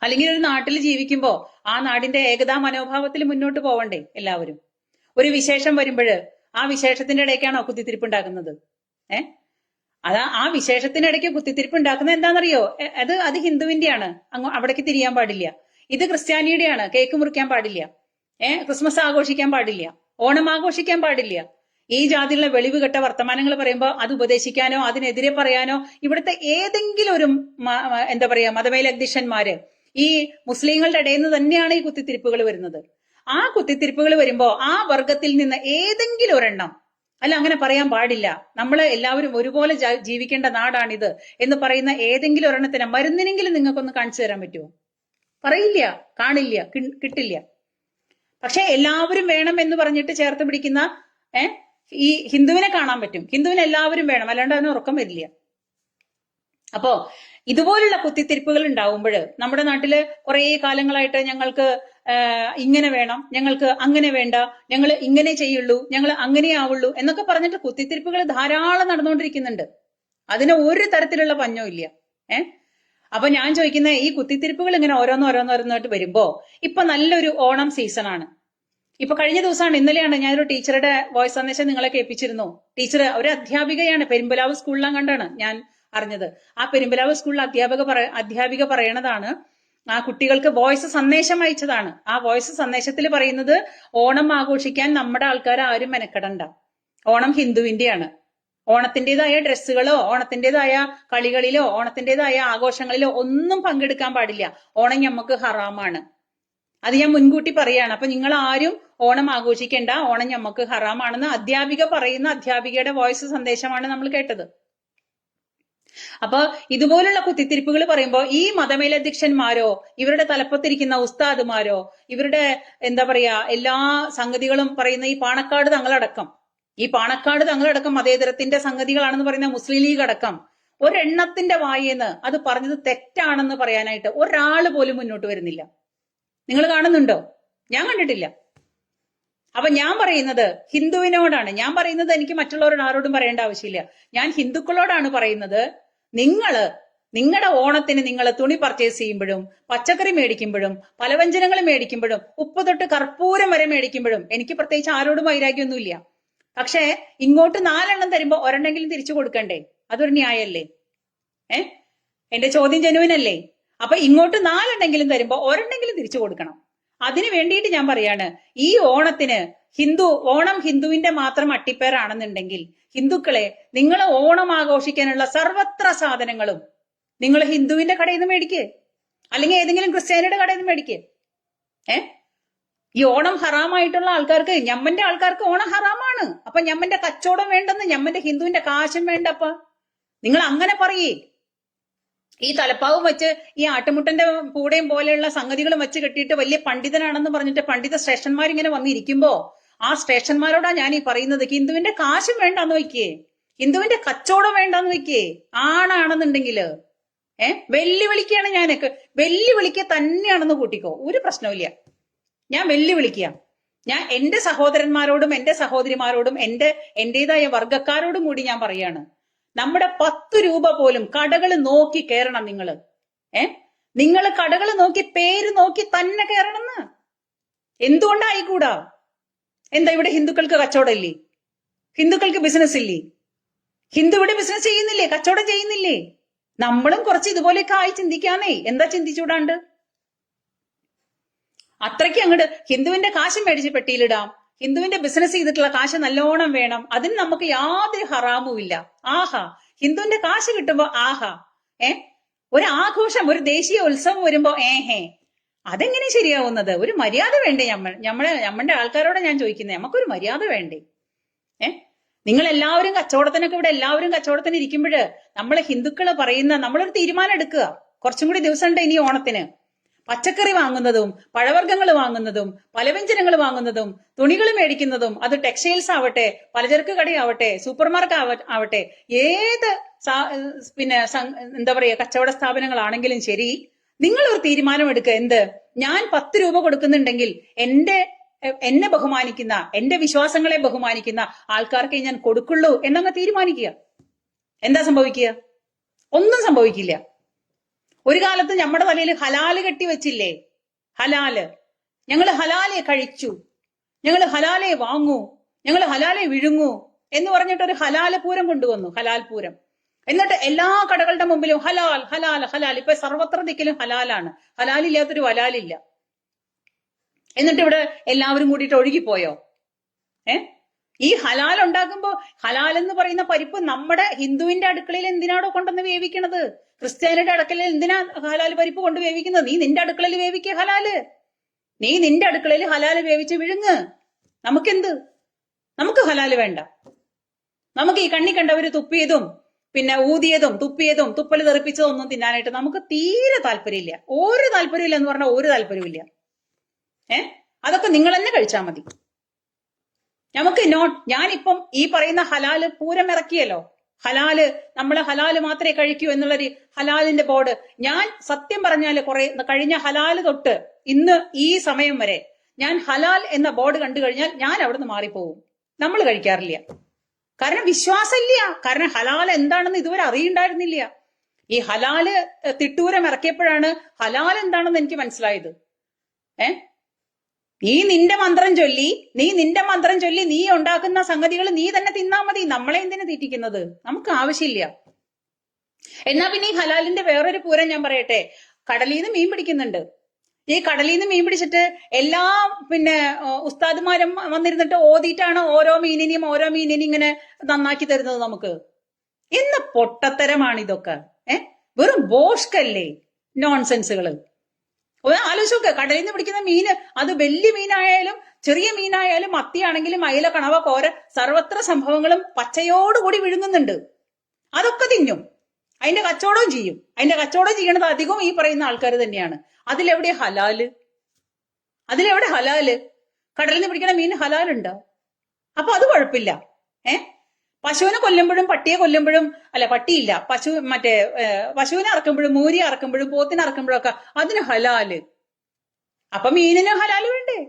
അല്ലെങ്കിൽ ഒരു നാട്ടിൽ ജീവിക്കുമ്പോൾ ആ നാടിന്റെ ഏകതാ മനോഭാവത്തിൽ മുന്നോട്ട് പോവണ്ടേ എല്ലാവരും? ഒരു വിശേഷം വരുമ്പോൾ ആ വിശേഷത്തിന്റെ ഇടയ്ക്കാണോ കുത്തിത്തിരിപ്പ് ഉണ്ടാക്കുന്നത് ഏ? അതാ ആ വിശേഷത്തിന്റെ വിശേഷത്തിനിടയ്ക്ക് കുത്തിത്തിരിപ്പ് ഉണ്ടാക്കുന്നത് എന്താണെന്നറിയോ അത് അത് ഹിന്ദുവിന്റെയാണ്. അങ്ങ് അവിടേക്ക് തിരിയാൻ പാടില്ല. ഇത് ക്രിസ്ത്യാനിയുടെയാണ്. കേക്ക് മുറിക്കാൻ പാടില്ല. ഏ? ക്രിസ്മസ് ആഘോഷിക്കാൻ പാടില്ല. ഓണം ആഘോഷിക്കാൻ പാടില്ല. ഈ ജാതിയിലുള്ള വെളിവ് കെട്ട വർത്തമാനങ്ങൾ പറയുമ്പോൾ അത് ഉപദേശിക്കാനോ അതിനെതിരെ പറയാനോ ഇവിടുത്തെ ഏതെങ്കിലും ഒരു എന്താ പറയാ മതമേലധ്യക്ഷന്മാര് ഈ മുസ്ലിങ്ങളുടെ ഇടയിൽ നിന്ന് തന്നെയാണ് ഈ കുത്തിത്തിരിപ്പുകൾ വരുന്നത്. ആ കുത്തിത്തിരിപ്പുകൾ വരുമ്പോ ആ വർഗത്തിൽ നിന്ന് ഏതെങ്കിലും ഒരെണ്ണം അല്ല അങ്ങനെ പറയാൻ പാടില്ല. നമ്മൾ എല്ലാവരും ഒരുപോലെ ജീവിക്കേണ്ട നാടാണിത് എന്ന് പറയുന്ന ഏതെങ്കിലും ഒരെണ്ണത്തിന് മരുന്നിനെങ്കിലും നിങ്ങൾക്കൊന്ന് കാണിച്ചു തരാൻ പറ്റുമോ? പറയില്ല കാണില്ല കിട്ടില്ല. പക്ഷെ എല്ലാവരും വേണം എന്ന് പറഞ്ഞിട്ട് ചേർത്ത് പിടിക്കുന്ന ഈ ഹിന്ദുവിനെ കാണാൻ പറ്റും. ഹിന്ദുവിനെ എല്ലാവരും വേണം അല്ലാണ്ട് അവന് ഉറക്കം വരില്ല. അപ്പോ ഇതുപോലുള്ള കുത്തിത്തിരിപ്പുകൾ ഉണ്ടാവുമ്പോൾ നമ്മുടെ നാട്ടിൽ കുറെ കാലങ്ങളായിട്ട് ഞങ്ങൾക്ക് ഇങ്ങനെ വേണം. ഞങ്ങൾക്ക് അങ്ങനെ വേണ്ട. ഞങ്ങൾ ഇങ്ങനെ ചെയ്യുള്ളൂ. ഞങ്ങൾ അങ്ങനെ ആവുള്ളൂ എന്നൊക്കെ പറഞ്ഞിട്ട് കുത്തിത്തിരിപ്പുകൾ ധാരാളം നടന്നുകൊണ്ടിരിക്കുന്നുണ്ട്. അതിന് ഒരു തരത്തിലുള്ള പഞ്ഞോ ഇല്ല. ഏ? അപ്പൊ ഞാൻ ചോദിക്കുന്ന ഈ കുത്തിത്തിരിപ്പുകൾ ഇങ്ങനെ ഓരോന്ന് ഓരോന്നോരോന്നായിട്ട് വരുമ്പോ ഇപ്പൊ നല്ലൊരു ഓണം സീസൺ ആണ്. ഇപ്പൊ കഴിഞ്ഞ ദിവസമാണ് ഇന്നലെയാണ് ഞാനൊരു ടീച്ചറുടെ വോയിസ് സന്ദേശം നിങ്ങളെ കേൾപ്പിച്ചിരുന്നു. ടീച്ചർ ഒരു അധ്യാപികയാണ് പെരുമ്പലാവ് സ്കൂളിലാണ് കണ്ടാണ് ഞാൻ അറിഞ്ഞത്. ആ പെരുമ്പലാവ് സ്കൂളിലെ അധ്യാപക അധ്യാപിക പറയണതാണ് ആ കുട്ടികൾക്ക് വോയിസ് സന്ദേശം അയച്ചതാണ്. ആ വോയിസ് സന്ദേശത്തിൽ പറയുന്നത് ഓണം ആഘോഷിക്കാൻ നമ്മുടെ ആൾക്കാർ ആരും മെനക്കെടണ്ട. ഓണം ഹിന്ദുവിന്റെയാണ്. ഓണത്തിന്റെതായ ഡ്രസ്സുകളോ ഓണത്തിന്റെതായ കളികളിലോ ഓണത്തിന്റെതായ ആഘോഷങ്ങളിലോ ഒന്നും പങ്കെടുക്കാൻ പാടില്ല. ഓണം ഞമ്മക്ക് ഹറാമാണ്. അത് ഞാൻ മുൻകൂട്ടി പറയാണ്. അപ്പൊ നിങ്ങൾ ആരും ഓണം ആഘോഷിക്കേണ്ട. ഓണം ഞമ്മക്ക് ഹറാമാണെന്ന് അധ്യാപിക പറയുന്ന അധ്യാപികയുടെ വോയിസ് സന്ദേശമാണ് നമ്മൾ കേട്ടത്. അപ്പൊ ഇതുപോലുള്ള കുത്തിത്തിരിപ്പുകൾ പറയുമ്പോൾ ഈ മതമേലധ്യക്ഷന്മാരോ ഇവരുടെ തലപ്പത്തിരിക്കുന്ന ഉസ്താദുമാരോ ഇവരുടെ എന്താ പറയാ എല്ലാ സംഗതികളും പറയുന്ന ഈ പാണക്കാട് തങ്ങളടക്കം ഈ പാണക്കാട് തങ്ങളടക്കം മതേതരത്തിന്റെ സംഗതികളാണെന്ന് പറയുന്ന മുസ്ലിം ലീഗ് അടക്കം ഒരെണ്ണത്തിന്റെ വായേന്ന് അത് പറഞ്ഞത് തെറ്റാണെന്ന് പറയാനായിട്ട് ഒരാൾ പോലും മുന്നോട്ട് വരുന്നില്ല. നിങ്ങൾ കാണുന്നുണ്ടോ? ഞാൻ കണ്ടിട്ടില്ല. അപ്പൊ ഞാൻ പറയുന്നത് ഹിന്ദുവിനോടാണ്. ഞാൻ പറയുന്നത് എനിക്ക് മറ്റുള്ളവരോട് ആരോടും പറയേണ്ട ആവശ്യമില്ല. ഞാൻ ഹിന്ദുക്കളോടാണ് പറയുന്നത് നിങ്ങൾ നിങ്ങളുടെ ഓണത്തിന് നിങ്ങൾ തുണി പർച്ചേസ് ചെയ്യുമ്പോഴും പച്ചക്കറി മേടിക്കുമ്പോഴും പലവ്യഞ്ജനങ്ങൾ മേടിക്കുമ്പോഴും ഉപ്പ് തൊട്ട് കർപ്പൂരം വരെ മേടിക്കുമ്പോഴും എനിക്ക് പ്രത്യേകിച്ച് ആരോടും വൈരാഗ്യമൊന്നുമില്ല. പക്ഷേ ഇങ്ങോട്ട് നാലെണ്ണം തരുമ്പോ ഒരെണ്ണെങ്കിലും തിരിച്ചു കൊടുക്കണ്ടേ? അതൊരു ന്യായമല്ലേ ഏ? എന്റെ ചോദ്യം ജനുവിനല്ലേ അപ്പൊ ഇങ്ങോട്ട് നാലെണ്ണെങ്കിലും തരുമ്പോ ഒരെണ്ണെങ്കിലും തിരിച്ചു കൊടുക്കണം. അതിന് വേണ്ടിയിട്ട് ഞാൻ പറയാണ് ഈ ഓണത്തിന് ഹിന്ദു ഓണം ഹിന്ദുവിന്റെ മാത്രം അട്ടിപ്പേറാണെന്നുണ്ടെങ്കിൽ ഹിന്ദുക്കളെ നിങ്ങൾ ഓണം ആഘോഷിക്കാനുള്ള സർവത്ര സാധനങ്ങളും നിങ്ങൾ ഹിന്ദുവിന്റെ കടയിൽ നിന്ന് മേടിക്കേ. അല്ലെങ്കിൽ ഏതെങ്കിലും ക്രിസ്ത്യാനിയുടെ കടയിൽ നിന്ന് മേടിക്കേ. ഏ? ഈ ഓണം ഹറാമായിട്ടുള്ള ആൾക്കാർക്ക് ഞമ്മന്റെ ആൾക്കാർക്ക് ഓണം ഹറാമാണ്. അപ്പൊ ഞമ്മന്റെ കച്ചവടം വേണ്ടെന്ന് ഞമ്മന്റെ ഹിന്ദുവിന്റെ കാശും വേണ്ടപ്പ നിങ്ങൾ അങ്ങനെ പറയേ. ഈ തലപ്പാവും വെച്ച് ഈ ആട്ടുമുട്ടന്റെ കൂടെയും പോലെയുള്ള സംഗതികളും വെച്ച് കെട്ടിയിട്ട് വലിയ പണ്ഡിതനാണെന്ന് പറഞ്ഞിട്ട് പണ്ഡിത ശ്രേഷ്ഠന്മാരിങ്ങനെ വന്നിരിക്കുമ്പോ ആ ശ്രേഷ്ഠന്മാരോടാ ഞാൻ ഈ പറയുന്നത്? ഹിന്ദുവിന്റെ കാശും വേണ്ടാന്ന് വെക്കേ ഹിന്ദുവിന്റെ കച്ചവടം വേണ്ടാന്ന് വെക്കേ ആണാണെന്നുണ്ടെങ്കിൽ ഏഹ് വെല്ലുവിളിക്കാണ് ഞാനൊക്കെ വെല്ലുവിളിക്കുക തന്നെയാണെന്ന് കൂട്ടിക്കോ. ഒരു പ്രശ്നവുമില്ല. ഞാൻ വെല്ലുവിളിക്കുക ഞാൻ എന്റെ സഹോദരന്മാരോടും എന്റെ സഹോദരിമാരോടും എന്റെ എന്റേതായ വർഗക്കാരോടും കൂടി ഞാൻ പറയാണ്. നമ്മുടെ പത്ത് രൂപ പോലും കടകൾ നോക്കി കയറണം നിങ്ങൾ ഏ? നിങ്ങൾ കടകൾ നോക്കി പേര് നോക്കി തന്നെ കയറണമെന്ന് എന്തുകൊണ്ടായിക്കൂടാ? എന്താ ഇവിടെ ഹിന്ദുക്കൾക്ക് കച്ചവടം ഇല്ലേ? ഹിന്ദുക്കൾക്ക് ബിസിനസ് ഇല്ലേ? ഹിന്ദു ഇവിടെ ബിസിനസ് ചെയ്യുന്നില്ലേ? കച്ചവടം ചെയ്യുന്നില്ലേ? നമ്മളും കുറച്ച് ഇതുപോലെയൊക്കെ ആയി ചിന്തിക്കാന്നേ. എന്താ ചിന്തിച്ചൂടാണ്ട്? അത്രയ്ക്ക് അങ്ങോട്ട് ഹിന്ദുവിന്റെ കാശ് മേടിച്ച് പെട്ടിയിലിടാം. ഹിന്ദുവിന്റെ ബിസിനസ് ചെയ്തിട്ടുള്ള കാശ് നല്ലോണം വേണം. അതിന് നമുക്ക് യാതൊരു ഹറാമും ഇല്ല. ആഹാ. ഹിന്ദുവിന്റെ കാശ് കിട്ടുമ്പോ ആഹാ. ഏ? ഒരു ആഘോഷം ഒരു ദേശീയ ഉത്സവം വരുമ്പോ ഏഹേ. അതെങ്ങനെ ശരിയാവുന്നത്? ഒരു മര്യാദ വേണ്ടേ നമ്മൾ? നമ്മളെ നമ്മളുടെ ആൾക്കാരോട് ഞാൻ ചോദിക്കുന്നത് നമുക്കൊരു മര്യാദ വേണ്ടേ? ഏ? നിങ്ങൾ എല്ലാവരും കച്ചവടത്തിനൊക്കെ ഇവിടെ എല്ലാവരും കച്ചവടത്തിന് ഇരിക്കുമ്പോൾ നമ്മളെ ഹിന്ദുക്കൾ പറയുന്ന നമ്മളൊരു തീരുമാനം എടുക്കുക. കുറച്ചും കൂടി ദിവസം ഉണ്ട് ഇനി ഓണത്തിന്. പച്ചക്കറി വാങ്ങുന്നതും പഴവർഗങ്ങൾ വാങ്ങുന്നതും പലവ്യഞ്ജനങ്ങൾ വാങ്ങുന്നതും തുണികൾ മേടിക്കുന്നതും അത് ടെക്സ്റ്റൈൽസ് ആവട്ടെ പലചരക്ക് കടയാവട്ടെ സൂപ്പർ മാർക്കറ്റ് ആവട്ടെ ഏത് പിന്നെ എന്താ പറയുക കച്ചവട സ്ഥാപനങ്ങളാണെങ്കിലും ശരി നിങ്ങൾ ഒരു തീരുമാനം എടുക്കുക എന്ത്? ഞാൻ പത്ത് രൂപ കൊടുക്കുന്നുണ്ടെങ്കിൽ എന്റെ എന്നെ ബഹുമാനിക്കുന്ന എന്റെ വിശ്വാസങ്ങളെ ബഹുമാനിക്കുന്ന ആൾക്കാർക്ക് ഞാൻ കൊടുക്കുള്ളൂ എന്നങ്ങ് തീരുമാനിക്കുക. എന്താ സംഭവിക്കുക? ഒന്നും സംഭവിക്കില്ല. ഒരു കാലത്ത് നമ്മുടെ തലയിൽ ഹലാൽ കെട്ടി വെച്ചില്ലേ? ഹലാൽ ഞങ്ങൾ ഹലാലെ കഴിച്ചു. ഞങ്ങൾ ഹലാലെ വാങ്ങൂ. ഞങ്ങൾ ഹലാലെ വിഴുങ്ങൂ എന്ന് പറഞ്ഞിട്ട് ഒരു ഹലാല പൂരം കൊണ്ടുവന്നു ഹലാൽ പൂരം. എന്നിട്ട് എല്ലാ കടകളുടെ മുമ്പിലും ഹലാൽ ഹലാൽ ഹലാൽ. ഇപ്പൊ സർവത്ര ദിക്കിലും ഹലാലാണ്. ഹലാലില്ലാത്തൊരു വലാലില്ല. എന്നിട്ട് ഇവിടെ എല്ലാവരും കൂടിയിട്ട് ഒഴുകിപ്പോയോ? ഏ? ഈ ഹലാൽ ഉണ്ടാക്കുമ്പോ ഹലാൽ എന്ന് പറയുന്ന പരിപ്പ് നമ്മുടെ ഹിന്ദുവിന്റെ അടുക്കളയിൽ എന്തിനാണോ കൊണ്ടുവന്ന് വേവിക്കണത്? ക്രിസ്ത്യാനിയുടെ അടുക്കളയിൽ എന്തിനാ ഹലാൽ പരിപ്പ് കൊണ്ട് വേവിക്കുന്നത്? നീ നിന്റെ അടുക്കളയിൽ വേവിക്കുക ഹലാൽ നീ നിന്റെ അടുക്കളയിൽ ഹലാൽ വേവിച്ച് വിഴുങ്ങ്. നമുക്കെന്ത്? നമുക്ക് ഹലാൽ വേണ്ട. നമുക്ക് ഈ കണ്ണി കണ്ടവര് തുപ്പിയതും പിന്നെ ഊതിയതും തുപ്പിയതും തുപ്പൽ തെറിപ്പിച്ചതും ഒന്നും തിന്നാനായിട്ട് നമുക്ക് തീരെ താല്പര്യമില്ല. ഒരു താല്പര്യമില്ല എന്ന് പറഞ്ഞാൽ ഒരു താല്പര്യമില്ല ഏ? അതൊക്കെ നിങ്ങൾ തന്നെ കഴിച്ചാൽ മതി. നമുക്ക് നോട്ട് ഞാനിപ്പം ഈ പറയുന്ന ഹലാൽ പൂരം ഇറക്കിയല്ലോ ഹലാൽ നമ്മൾ ഹലാൽ മാത്രമേ കഴിക്കൂ എന്നുള്ളൊരു ഹലാലിന്റെ ബോർഡ് ഞാൻ സത്യം പറഞ്ഞാൽ കുറെ കഴിഞ്ഞ ഹലാൽ തൊട്ട് ഇന്ന് ഈ സമയം വരെ ഞാൻ ഹലാൽ എന്ന ബോർഡ് കണ്ടു കഴിഞ്ഞാൽ ഞാൻ അവിടുന്ന് മാറിപ്പോവും. നമ്മൾ കഴിക്കാറില്ല. കാരണം വിശ്വാസമില്ല. കാരണം ഹലാൽ എന്താണെന്ന് ഇതുവരെ അറിയുണ്ടായിരുന്നില്ല. ഈ ഹലാൽ തിട്ടൂരം ഇറക്കിയപ്പോഴാണ് ഹലാൽ എന്താണെന്ന് എനിക്ക് മനസ്സിലായത്. ഏ? നീ നിന്റെ മന്ത്രം ചൊല്ലി നീ നിന്റെ മന്ത്രം ചൊല്ലി നീ ഉണ്ടാക്കുന്ന സംഗതികൾ നീ തന്നെ തിന്നാ മതി. നമ്മളെ എന്തിനു തീറ്റിക്കുന്നത്? നമുക്ക് ആവശ്യമില്ല. എന്നാ പിന്നെ ഈ ഹലാലിന്റെ വേറൊരു പൂരം ഞാൻ പറയട്ടെ. കടലിൽ നിന്ന് മീൻ പിടിക്കുന്നുണ്ട്. ഈ കടലിൽ നിന്ന് മീൻ പിടിച്ചിട്ട് എല്ലാ പിന്നെ ഉസ്താദ്മാരും വന്നിരുന്നിട്ട് ഓതിയിട്ടാണ് ഓരോ മീനിനെയും ഓരോ മീനിനെയും ഇങ്ങനെ നന്നാക്കി തരുന്നത് നമുക്ക്. എന്ന പൊട്ടത്തരമാണ് ഇതൊക്കെ ഏഹ് വെറും ബോഷ്കല്ലേ? നോൺസെൻസുകൾ ഒന്ന് ആലോചിച്ച് നോക്ക് കടലിൽ നിന്ന് പിടിക്കുന്ന മീന് അത് വലിയ മീനായാലും ചെറിയ മീനായാലും മത്തിയാണെങ്കിലും അയില കണവ കോര സർവത്ര സംഭവങ്ങളും പച്ചയോടുകൂടി വിഴുങ്ങുന്നുണ്ട്. അതൊക്കെ തിന്നും. അതിന്റെ കച്ചവടവും ചെയ്യും. അതിന്റെ കച്ചവടം ചെയ്യണത് അധികവും ഈ പറയുന്ന ആൾക്കാർ തന്നെയാണ്. അതിലെവിടെ ഹലാൽ? അതിലെവിടെ ഹലാൽ? കടലിൽ നിന്ന് പിടിക്കുന്ന മീൻ ഹലാലുണ്ടോ? അപ്പൊ അത് കുഴപ്പമില്ല. ഏ? പശുവിനെ കൊല്ലുമ്പോഴും പട്ടിയെ കൊല്ലുമ്പോഴും അല്ല പട്ടിയില്ല പശു മറ്റേ പശുവിനെ അറക്കുമ്പോഴും മൂരി അറക്കുമ്പോഴും പോത്തിനെ അറക്കുമ്പോഴും ഒക്കെ അതിന് ഹലാൽ. അപ്പൊ മീനിന് ഹലാൽ വേണ്ടേ?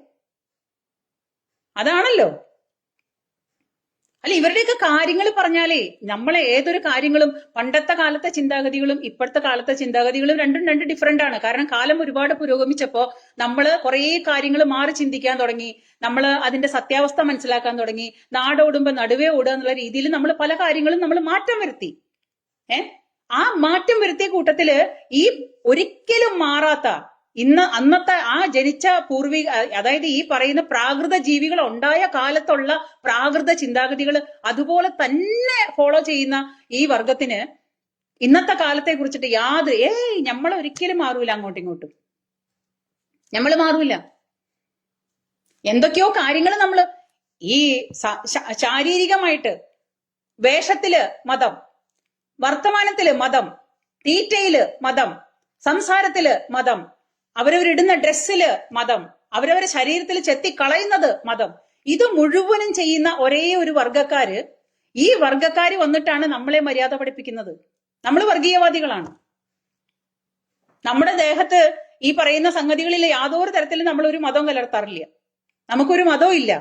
അതാണല്ലോ. അല്ല ഇവരുടെയൊക്കെ കാര്യങ്ങൾ പറഞ്ഞാലേ നമ്മളെ ഏതൊരു കാര്യങ്ങളും പണ്ടത്തെ കാലത്തെ ചിന്താഗതികളും ഇപ്പോഴത്തെ കാലത്തെ ചിന്താഗതികളും രണ്ടും രണ്ട് ഡിഫറെന്റ് ആണ്. കാരണം കാലം ഒരുപാട് പുരോഗമിച്ചപ്പോ നമ്മൾ കുറേ കാര്യങ്ങൾ മാറി ചിന്തിക്കാൻ തുടങ്ങി. നമ്മൾ അതിന്റെ സത്യാവസ്ഥ മനസ്സിലാക്കാൻ തുടങ്ങി. നാടോടുമ്പോ നടുവേ ഓടുക എന്നുള്ള രീതിയിൽ നമ്മൾ പല കാര്യങ്ങളും നമ്മൾ മാറ്റം വരുത്തി. ഏ? ആ മാറ്റം വരുത്തിയ കൂട്ടത്തിൽ ഈ ഒരിക്കലും മാറാത്ത ഇന്ന് അന്നത്തെ ആ ജനിച്ച പൂർവിക അതായത് ഈ പറയുന്ന പ്രാകൃത ജീവികൾ ഉണ്ടായ കാലത്തുള്ള പ്രാകൃത ചിന്താഗതികൾ അതുപോലെ തന്നെ ഫോളോ ചെയ്യുന്ന ഈ വർഗത്തിന് ഇന്നത്തെ കാലത്തെ കുറിച്ചിട്ട് യാതൊരു ഏയ് നമ്മൾ ഒരിക്കലും മാറൂല അങ്ങോട്ടും ഇങ്ങോട്ടും. നമ്മൾ മാറൂല. എന്തൊക്കെയോ കാര്യങ്ങൾ നമ്മൾ ഈ ശാരീരികമായിട്ട് വേഷത്തിൽ മതം വർത്തമാനത്തിൽ മതം തീറ്റയിൽ മതം സംസാരത്തിൽ മതം അവരവരിടുന്ന ഡ്രസ്സിൽ മതം അവരവരെ ശരീരത്തിൽ ചെത്തി ചെത്തിക്കളയുന്നത് മതം. ഇത് മുഴുവനും ചെയ്യുന്ന ഒരേ ഒരു വർഗക്കാര് ഈ വർഗക്കാര് വന്നിട്ടാണ് നമ്മളെ മര്യാദ പഠിപ്പിക്കുന്നത്. നമ്മൾ വർഗീയവാദികളാണ്. നമ്മുടെ ദേഹത്ത് ഈ പറയുന്ന സംഗതികളിൽ യാതൊരു തരത്തിലും നമ്മൾ ഒരു മതം കലർത്താറില്ല. നമുക്കൊരു മതവും ഇല്ല.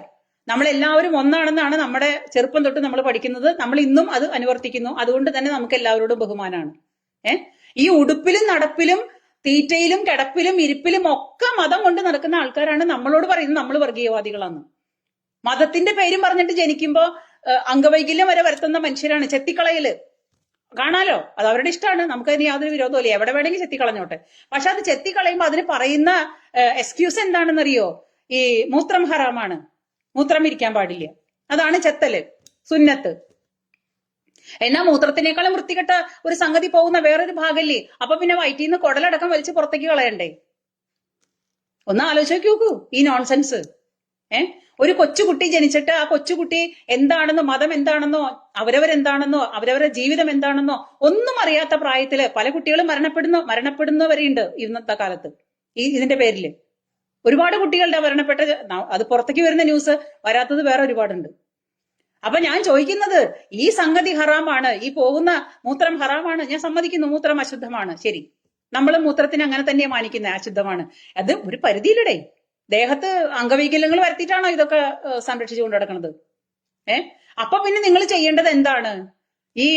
നമ്മളെല്ലാവരും ഒന്നാണെന്നാണ് നമ്മുടെ ചെറുപ്പം തൊട്ട് നമ്മൾ പഠിക്കുന്നത്. നമ്മൾ ഇന്നും അത് അനുവർത്തിക്കുന്നു. അതുകൊണ്ട് തന്നെ നമുക്ക് എല്ലാവരോടും ബഹുമാനമാണ് ഏഹ് ഈ ഉടുപ്പിലും നടപ്പിലും തീറ്റയിലും കിടപ്പിലും ഇരിപ്പിലും ഒക്കെ മതം കൊണ്ട് നടക്കുന്ന ആൾക്കാരാണ് നമ്മളോട് പറയുന്നത് നമ്മൾ വർഗീയവാദികളാണ് മതത്തിന്റെ പേരും പറഞ്ഞിട്ട് ജനിക്കുമ്പോ അംഗവൈകല്യം വരെ വരുത്തുന്ന മനുഷ്യരാണ് ചെത്തിക്കളയൽ. കാണാലോ? അത് അവരുടെ ഇഷ്ടമാണ് നമുക്ക് അതിന് യാതൊരു വിരോധമില്ല എവിടെ വേണമെങ്കിൽ ചെത്തിക്കളഞ്ഞോട്ടെ. പക്ഷെ അത് ചെത്തിക്കളയുമ്പോ അതിന് പറയുന്ന എക്സ്ക്യൂസ് എന്താണെന്നറിയോ? ഈ മൂത്രം ഹറാമാണ് മൂത്രം ഇരിക്കാൻ പാടില്ല. അതാണ് ചെത്തൽ. സുന്നത്ത്. എന്നാ മൂത്രത്തിനേക്കാളും വൃത്തികെട്ട ഒരു സംഗതി പോകുന്ന വേറൊരു ഭാഗല്ലേ? അപ്പൊ പിന്നെ വയറ്റിൽ നിന്ന് കുടലടക്കം വലിച്ച് പുറത്തേക്ക് കളയണ്ടേ? ഒന്ന് ആലോചിച്ച് നോക്കൂ ഈ നോൺസെൻസ് ഏ? ഒരു കൊച്ചുകുട്ടി ജനിച്ചിട്ട് ആ കൊച്ചുകുട്ടി എന്താണെന്നോ മതം എന്താണെന്നോ അവരവരെന്താണെന്നോ അവരവരുടെ ജീവിതം എന്താണെന്നോ ഒന്നും അറിയാത്ത പ്രായത്തിൽ പല കുട്ടികളും മരണപ്പെടുന്നു മരണപ്പെടുന്നവരെയുണ്ട് ഇന്നത്തെ കാലത്ത്. ഈ ഇതിന്റെ പേരിൽ. ഒരുപാട് കുട്ടികളുടെ മരണപ്പെട്ട അത് പുറത്തേക്ക് വരുന്ന ന്യൂസ് വരാത്തത് വേറെ ഒരുപാടുണ്ട്. അപ്പൊ ഞാൻ ചോദിക്കുന്നത് ഈ സംഗതി ഹറാമാണ് ഈ പോകുന്ന മൂത്രം ഹറാമാണ് ഞാൻ സമ്മതിക്കുന്നു മൂത്രം അശുദ്ധമാണ്. ശരി. നമ്മൾ മൂത്രത്തിന് അങ്ങനെ തന്നെ മാനിക്കുന്നത് അശുദ്ധമാണ്. അത് ഒരു പരിധിയിലിടെ. ദേഹത്ത് അംഗവൈകല്യങ്ങൾ വരുത്തിയിട്ടാണോ ഇതൊക്കെ സംരക്ഷിച്ചു കൊണ്ട് നടക്കുന്നത് ഏ? അപ്പൊ പിന്നെ നിങ്ങൾ ചെയ്യേണ്ടത് എന്താണ്? ഈ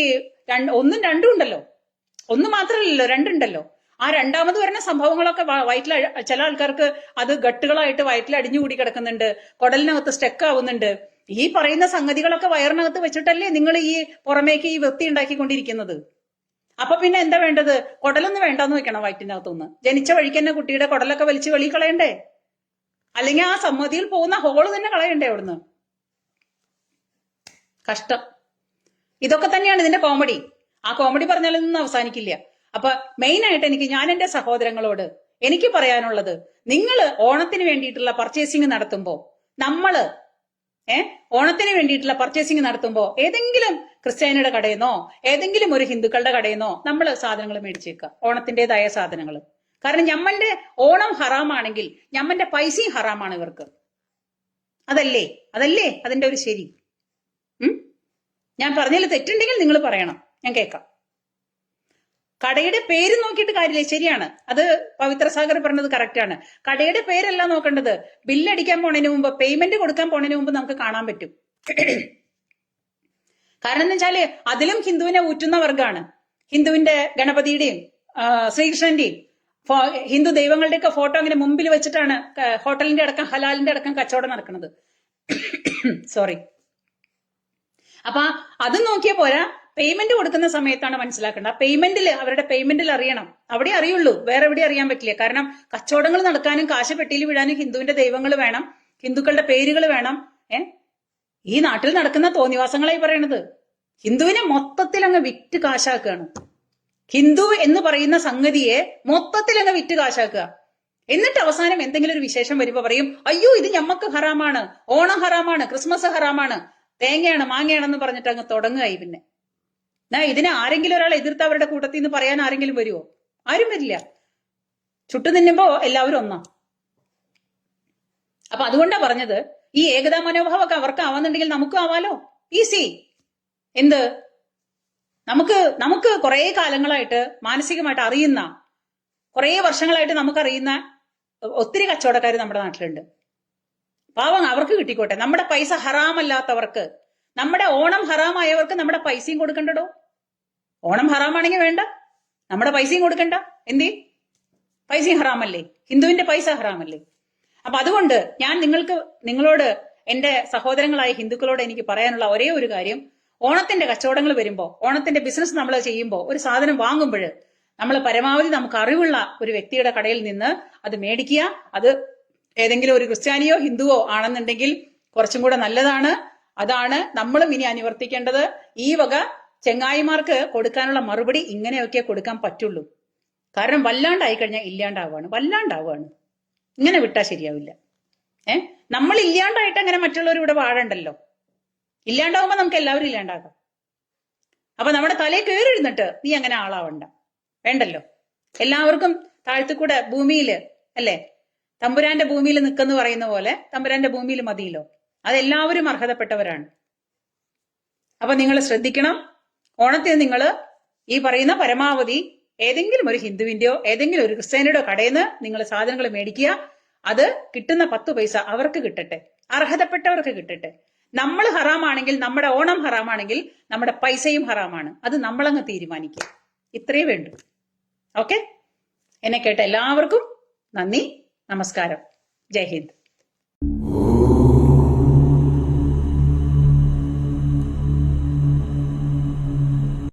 ഒന്നും രണ്ടും ഉണ്ടല്ലോ. ഒന്ന് മാത്രമല്ലല്ലോ രണ്ടുണ്ടല്ലോ. ആ രണ്ടാമത് വരുന്ന സംഭവങ്ങളൊക്കെ വയറ്റിൽ ചില ആൾക്കാർക്ക് അത് ഗട്ടുകളായിട്ട് വയറ്റിൽ അടിഞ്ഞുകൂടി കിടക്കുന്നുണ്ട് കുടലിനകത്ത് സ്റ്റെക്ക് ആവുന്നുണ്ട്. ഈ പറയുന്ന സംഗതികളൊക്കെ വയറിനകത്ത് വെച്ചിട്ടല്ലേ നിങ്ങൾ ഈ പുറമേക്ക് ഈ വൃത്തി ഉണ്ടാക്കിക്കൊണ്ടിരിക്കുന്നത്? അപ്പൊ പിന്നെ എന്താ വേണ്ടത്? കുടലൊന്നും വേണ്ടെന്ന് വെക്കണം വയറ്റിനകത്തൊന്ന്? ജനിച്ച വഴിക്ക് തന്നെ കുട്ടിയുടെ കുടലൊക്കെ വലിച്ചു വെളി കളയണ്ടേ അല്ലെങ്കിൽ ആ സമ്മതിയിൽ പോകുന്ന ഹോൾ തന്നെ കളയണ്ടേ അവിടുന്ന്? കഷ്ടം. ഇതൊക്കെ തന്നെയാണ് ഇതിന്റെ കോമഡി ആ കോമഡി പറഞ്ഞാലൊന്നും അവസാനിക്കില്ല. അപ്പൊ മെയിൻ ആയിട്ട് എനിക്ക് ഞാൻ എന്റെ സഹോദരങ്ങളോട് എനിക്ക് പറയാനുള്ളത് നിങ്ങൾ ഓണത്തിന് വേണ്ടിയിട്ടുള്ള പർച്ചേസിംഗ് നടത്തുമ്പോൾ നമ്മൾ ഏ? ഓണത്തിന് വേണ്ടിയിട്ടുള്ള പർച്ചേസിംഗ് നടത്തുമ്പോ ഏതെങ്കിലും ക്രിസ്ത്യാനിയുടെ കടയിന്നോ ഏതെങ്കിലും ഒരു ഹിന്ദുക്കളുടെ കടയിന്നോ നമ്മൾ സാധനങ്ങൾ മേടിച്ചേക്കുക ഓണത്തിന്റെതായ സാധനങ്ങൾ കാരണം ഞമ്മന്റെ ഓണം ഹറാമാണെങ്കിൽ ഞമ്മന്റെ പൈസയും ഹറാമാണ് ഇവർക്ക്. അതല്ലേ? അതല്ലേ? അതിന്റെ ഒരു ശരി. ഞാൻ പറഞ്ഞതിൽ തെറ്റുണ്ടെങ്കിൽ നിങ്ങൾ പറയണം. ഞാൻ കേൾക്കാം. കടയുടെ പേര് നോക്കിയിട്ട് കാര്യമില്ല. ശരിയാണ്. അത് പവിത്ര സാഗർ പറഞ്ഞത് കറക്റ്റാണ് കടയുടെ പേരല്ല നോക്കേണ്ടത്. ബില്ലടിക്കാൻ പോണതിന് മുമ്പ് പേയ്മെന്റ് കൊടുക്കാൻ പോണതിന് മുമ്പ് നമുക്ക് കാണാൻ പറ്റും. കാരണം എന്ന് വെച്ചാൽ അതിലും ഹിന്ദുവിനെ ഊറ്റുന്ന വർഗമാണ് ഹിന്ദുവിന്റെ ഗണപതിയുടെയും ശ്രീകൃഷ്ണന്റെയും ഹിന്ദു ദൈവങ്ങളുടെയൊക്കെ ഫോട്ടോ അങ്ങനെ മുമ്പിൽ വെച്ചിട്ടാണ് ഹോട്ടലിന്റെ അടക്കം ഹലാലിന്റെ അടക്കം കച്ചവടം നടക്കുന്നത്. സോറി അപ്പൊ അത് നോക്കിയ പോരാ. പേയ്മെന്റ് കൊടുക്കുന്ന സമയത്താണ് മനസ്സിലാക്കേണ്ടത്. ആ പേയ്മെന്റിൽ അവരുടെ പേയ്മെന്റിൽ അറിയണം. അവിടെ അറിയുള്ളൂ. വേറെ എവിടെ അറിയാൻ പറ്റില്ല. കാരണം കച്ചവടങ്ങൾ നടക്കാനും കാശ് പെട്ടിയിൽ വിടാനും ഹിന്ദുവിന്റെ ദൈവങ്ങൾ വേണം. ഹിന്ദുക്കളുടെ പേരുകൾ വേണം. ഏ? ഈ നാട്ടിൽ നടക്കുന്ന തോന്നിവാസങ്ങളായി പറയണത്. ഹിന്ദുവിനെ മൊത്തത്തിൽ അങ്ങ് വിറ്റ് കാശാക്കുകയാണ്. ഹിന്ദു എന്ന് പറയുന്ന സംഗതിയെ മൊത്തത്തിൽ അങ്ങ് വിറ്റ് കാശാക്കുക. എന്നിട്ട് അവസാനം എന്തെങ്കിലും ഒരു വിശേഷം വരുമ്പോ പറയും അയ്യോ ഇത് ഞമ്മക്ക് ഹറാമാണ്. ഓണം ഹറാമാണ്. ക്രിസ്മസ് ഹറാമാണ്. തേങ്ങയാണ് മാങ്ങയാണെന്ന് പറഞ്ഞിട്ട് അങ്ങ് തുടങ്ങുകയായി പിന്നെ. ഇതിനെ ആരെങ്കിലും ഒരാൾ എതിർത്ത് അവരുടെ കൂട്ടത്തിൽ നിന്ന് പറയാൻ ആരെങ്കിലും വരുമോ ആരും വരില്ല. ചുട്ടു നിന്നുമ്പോ എല്ലാവരും ഒന്നാ. അപ്പൊ അതുകൊണ്ടാ പറഞ്ഞത് ഈ ഏകതാ മനോഭാവമൊക്കെ അവർക്ക് ആവാന്നുണ്ടെങ്കിൽ നമുക്കും ആവാലോ? ഈസി. എന്ത്? നമുക്ക് നമുക്ക് കുറെ കാലങ്ങളായിട്ട് മാനസികമായിട്ട് അറിയുന്ന കുറെ വർഷങ്ങളായിട്ട് നമുക്കറിയുന്ന ഒത്തിരി കച്ചവടക്കാർ നമ്മുടെ നാട്ടിലുണ്ട്. പാവം അവർക്ക് കിട്ടിക്കോട്ടെ. നമ്മുടെ പൈസ ഹറാമല്ലാത്തവർക്ക് നമ്മുടെ ഓണം ഹറാമായവർക്ക് നമ്മുടെ പൈസയും കൊടുക്കണ്ടടോ? ഓണം ഹറാമാണെങ്കിൽ വേണ്ട. നമ്മുടെ പൈസയും കൊടുക്കണ്ട. എന്തേ? പൈസയും ഹറാമല്ലേ? ഹിന്ദുവിന്റെ പൈസ ഹറാമല്ലേ? അപ്പൊ അതുകൊണ്ട് ഞാൻ നിങ്ങൾക്ക് നിങ്ങളോട് എന്റെ സഹോദരങ്ങളായ ഹിന്ദുക്കളോട് എനിക്ക് പറയാനുള്ള ഒരേ ഒരു കാര്യം. ഓണത്തിന്റെ കച്ചവടങ്ങൾ വരുമ്പോ ഓണത്തിന്റെ ബിസിനസ് നമ്മൾ ചെയ്യുമ്പോൾ ഒരു സാധനം വാങ്ങുമ്പോൾ നമ്മൾ പരമാവധി നമുക്ക് അറിവുള്ള ഒരു വ്യക്തിയുടെ കടയിൽ നിന്ന് അത് മേടിക്കുക. അത് ഏതെങ്കിലും ഒരു ക്രിസ്ത്യാനിയോ ഹിന്ദുവോ ആണെന്നുണ്ടെങ്കിൽ കുറച്ചും കൂടെ നല്ലതാണ്. അതാണ് നമ്മളും ഇനി അനുവർത്തിക്കേണ്ടത്. ഈ വക ചെങ്ങായിമാർക്ക് കൊടുക്കാനുള്ള മറുപടി ഇങ്ങനെയൊക്കെ കൊടുക്കാൻ പറ്റുള്ളൂ. കാരണം വല്ലാണ്ടായി കഴിഞ്ഞാൽ ഇല്ലാണ്ടാവുകയാണ് വല്ലാണ്ടാവുകയാണ്. ഇങ്ങനെ വിട്ടാൽ ശരിയാവില്ല. ഏ? നമ്മൾ ഇല്ലാണ്ടായിട്ട് അങ്ങനെ മറ്റുള്ളവർ ഇവിടെ വാഴണ്ടല്ലോ. ഇല്ലാണ്ടാവുമ്പോൾ നമുക്ക് എല്ലാവരും ഇല്ലാണ്ടാകാം. അപ്പൊ നമ്മുടെ തലയിൽ കയറിയിരുന്നിട്ട് നീ അങ്ങനെ ആളാവണ്ട. വേണ്ടല്ലോ. എല്ലാവർക്കും താഴ്ത്തിക്കൂടെ ഭൂമിയിൽ അല്ലേ? തമ്പുരാന്റെ ഭൂമിയിൽ നിൽക്കെന്ന് പറയുന്ന പോലെ തമ്പുരാന്റെ ഭൂമിയിൽ മതിയല്ലോ. അതെല്ലാവരും അർഹതപ്പെട്ടവരാണ്. അപ്പൊ നിങ്ങൾ ശ്രദ്ധിക്കണം. ഓണത്തിന് നിങ്ങൾ ഈ പറയുന്ന പരമാവധി ഏതെങ്കിലും ഒരു ഹിന്ദുവിന്റെയോ ഏതെങ്കിലും ഒരു ക്രിസ്ത്യാനിയുടെയോ കടയിൽ നിന്ന് നിങ്ങൾ സാധനങ്ങൾ മേടിക്കുക. അത് കിട്ടുന്ന പത്ത് പൈസ അവർക്ക് കിട്ടട്ടെ. അർഹതപ്പെട്ടവർക്ക് കിട്ടട്ടെ. നമ്മൾ ഹറാമാണെങ്കിൽ നമ്മുടെ ഓണം ഹറാമാണെങ്കിൽ നമ്മുടെ പൈസയും ഹറാമാണ്. അത് നമ്മളങ്ങ് തീരുമാനിക്കുക. ഇത്രയേ വേണ്ടു. ഓക്കെ? എന്നെ കേട്ട എല്ലാവർക്കും നന്ദി. നമസ്കാരം. ജയ് ഹിന്ദ്.